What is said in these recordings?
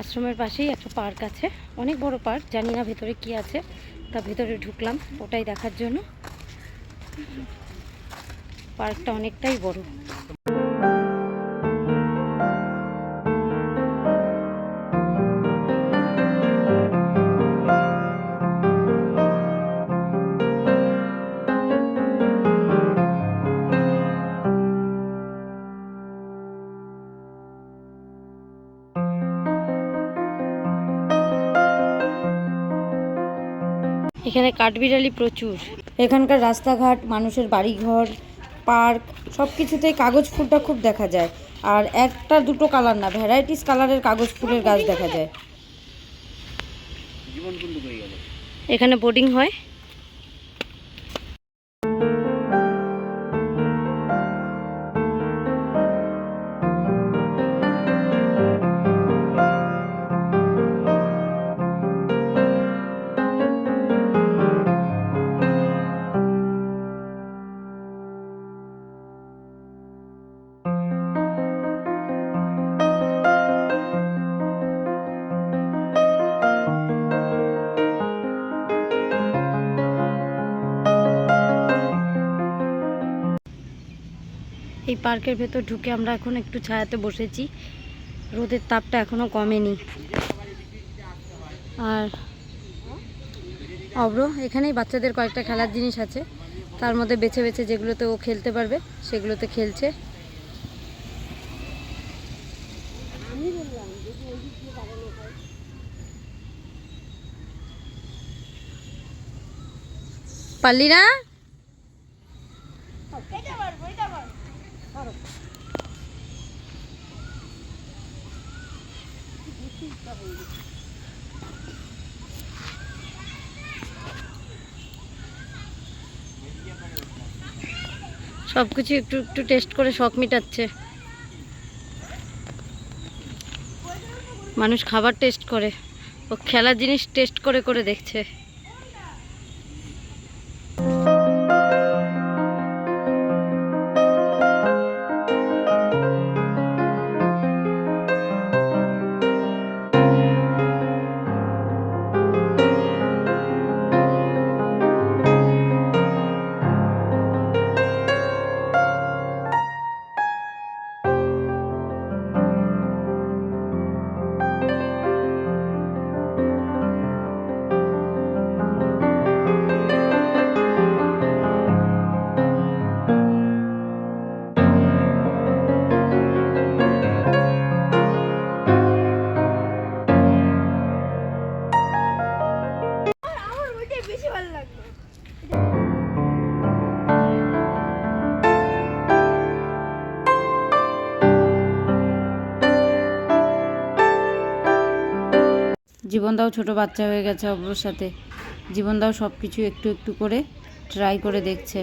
আশ্রমের পাশেই একটা পার্ক আছে। অনেক বড় পার্ক, জানি না ভেতরে কি আছে, তা ভেতরে ঢুকলাম, ওটাই দেখার জন্য। পার্কটা অনেকটাই বড়। এখানে কাঠবিড়ালি প্রচুর। এখানকার রাস্তাঘাট মানুষের বাড়িঘর পার্ক সব কিছুতেই কাগজ ফুলটা খুব দেখা যায়। আর একটা দুটো কালার না ভ্যারাইটিস কালারের কাগজ ফুলের গাছ দেখা যায়। জীবন কুন্ডু হয়ে গেল? এখানে বোর্ডিং হয়। এই পার্কের ভেতর ঢুকে আমরা এখন একটু ছায়াতে বসেছি। রোদের তাপটা এখনও কমেনি। আর অব্র, এখানেই বাচ্চাদের কয়েকটা খেলার জিনিস আছে। তার মধ্যে বেছে বেছে যেগুলোতে ও খেলতে পারবে, সেগুলোতে খেলছে। পারলি না সব কিছু একটু একটু টেস্ট করে শখ মিটাচ্ছে। মানুষ খাবার টেস্ট করে। ও খেলার জিনিস টেস্ট করে করে দেখছে। জীবনদাও ছোট বাচ্চা হয়ে গেছে অব্রর সাথে। জীবনদাও সব কিছু একটু একটু করে ট্রাই করে দেখছে।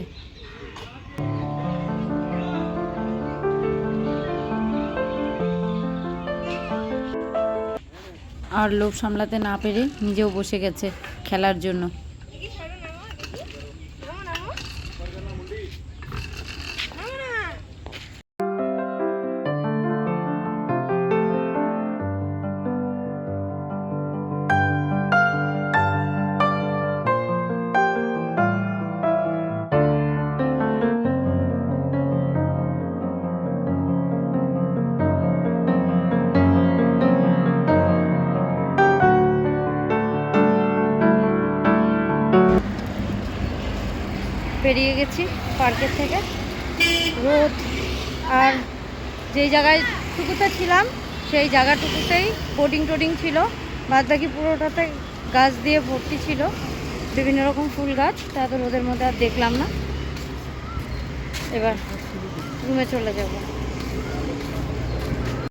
আর লোভ সামলাতে না পেরে নিজেও বসে গেছে খেলার জন্য। বেরিয়ে গেছি পার্কের থেকে। রোদ আর যেই জায়গায় টুকুতে ছিলাম, সেই জায়গাটুকুতেই বোর্ডিং টোডিং ছিল। বাদ বাকি পুরোটাতে গাছ দিয়ে ভর্তি ছিল। বিভিন্ন রকম ফুল গাছ, তা তো রোদের মধ্যে আর দেখলাম না। এবার রুমে চলে যাব।